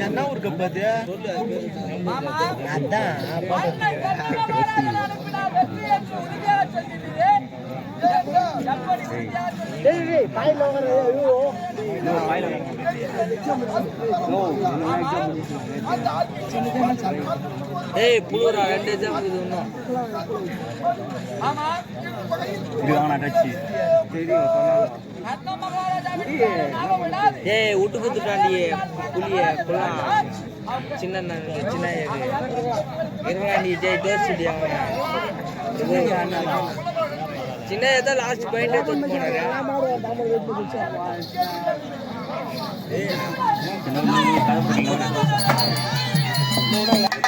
என்ன ஒரு கப்பாது மாமா. அதான்? ஏய் புழுரா ரெண்டு எக்ஸாம் இருக்குது இன்னும். மாமா. இது வாங்க ஏய் விட்டு குத்துட்டாண்டி புளிய புலாம் சின்ன அண்ணன் சின்ன இருவாண்டி ஜெய் தோசிடி அவன். சின்ன ஏதோ லாஸ்ட் பாயிண்ட் தோத்து போனாங்க. இந்த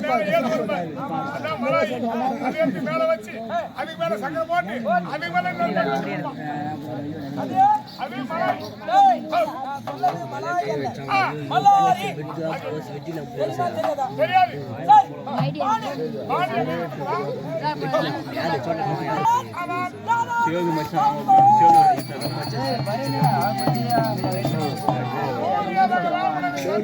மலாய்னா அர்த்தம் அதுக்கு மேல சக்கரை போட்டு அதுக்கு மேல இன்னொரு அது அது மலாய் ஏய்,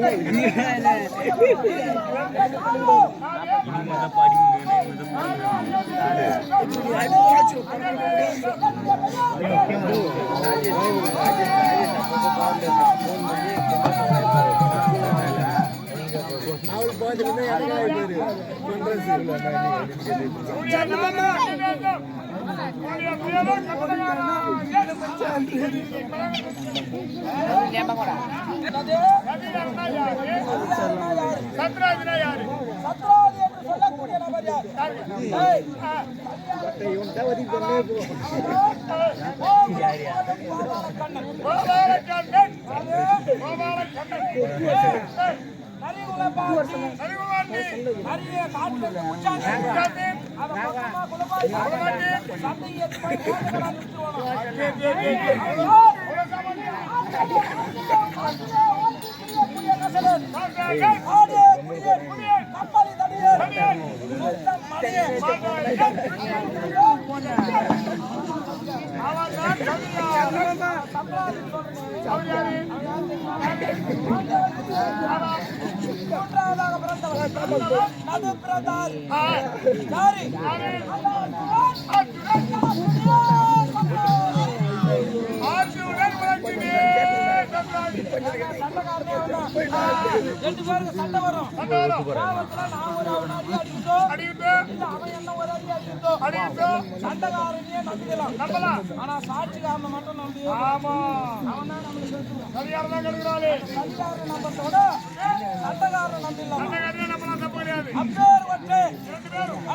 சத்ராஜினா யாரு சத்ராதி என்று சொல்லக்கூடிய நபர் யார்? கண்ணன். கோபாலக்கண்ணன் கோபாலக்கண்ணன் நரிகுல பாட்டி, அறிவுவாண்டி பிறந்தவர் நது பிறந்தார் ரெண்டு பேருக்கு சண்டை வரும் சண்டைக்காரனையே நம்பிக்கலாம் நம்பலாம் ஆனா சாட்சிக்காரனை மட்டும் நம்பி ஆமா அவன் தான் நம்மளுக்கு நம்பத்தோட சண்டைக்காரனை நம்பிடலாம் அந்த கதையை தப்பு கிடையாது அப்பேர் ரெண்டு பேரும் அந்த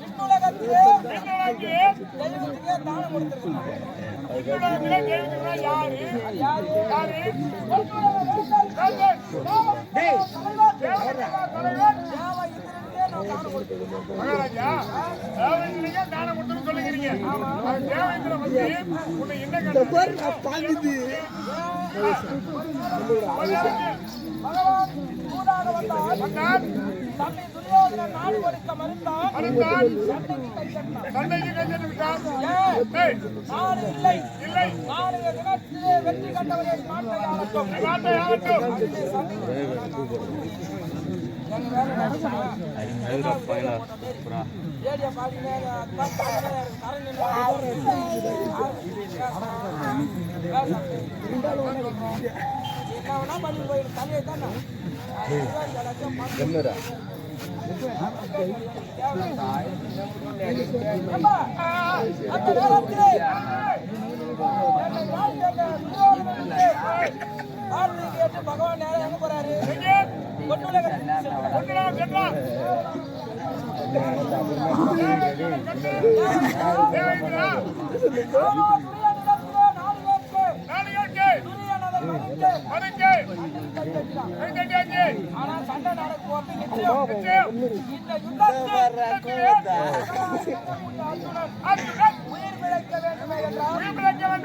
யாரு யாரு மகாராஜா தானம் சொல்லுகிறீங்க வந்து உன்னை என்ன கேட்டாரு? பகவான் சூடாக தன்னை துரியோதனன் நாடு கொடுக்க மறுத்தான் மறுத்தான், சண்டைக்கு கை கட்டினான் சண்டைக்கு கைதட்டி விட்டான். ஏன் ஏய், நாடு இல்லை இல்லை, நாளைய தினத்திலே வெற்றி கண்டவரே நாட்டை ஆளட்டும் நாட்டை ஆளட்டும். ஏடியா பாடினே அதான் பாடினே கரண்ட் வேணா பண்ணி போயிடும் தலையை தானே ஏப்பா, அந்த நேரத்திலே என்னை யார் கேட்ட? துரியோதனனுக்கு வார்த்தை கேட்டு பகவான் நேரம் எங்க போறாரு?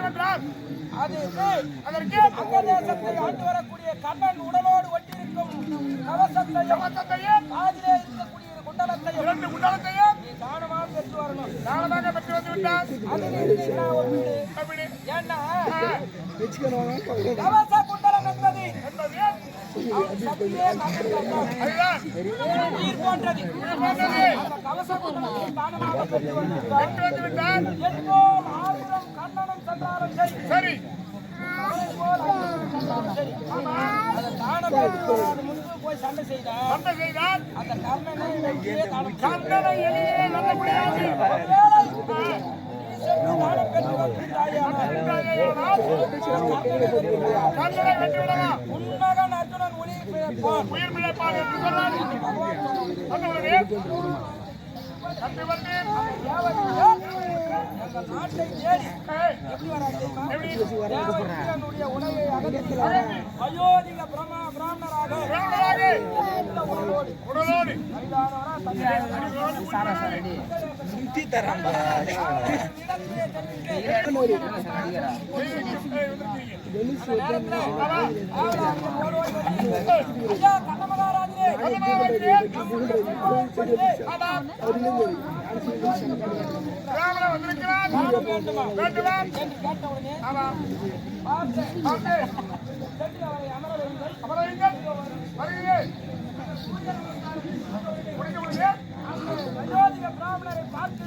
என்றான். அதற்கு அதற்கு ஆண்டு வரக்கூடிய கண்ணன் உடலோடு ஒட்டியிருக்கும் கவசத்தையும் கவசத்தையும், இருக்கக்கூடிய குண்டலத்தையும் இரண்டு குண்டலத்தையும் தானமாக பெற்று வரணும். தானமாக பெற்று வந்து விட்டான். அது ஏன்னா? கவச குண்டலம் என்பது என்பது போன்றது. கவச குண்டலத்தை தானமாக பெற்று வந்து ஆயிரம் கண்ணனும் சென்றாலும் சரி. தானம் பெற்று முன்பு. போய் சண்டை செய்தால் சண்டை அந்த கர்ணனை உன்மகன் அர்ஜுனன் உயிர் பிழைப்பான். உயிர் பிழைப்பான் என்று சொன்னார் கண்டு வந்து எங்கள் நாட்டை தேடி எப்படி? எப்படி? தேவகிரியனுடைய உணவை அகற்றி வயோதிக வேண்டுமா வேண்டுமா அமரவைங்கள் வருகிறேன். பிராமணரை பார்த்து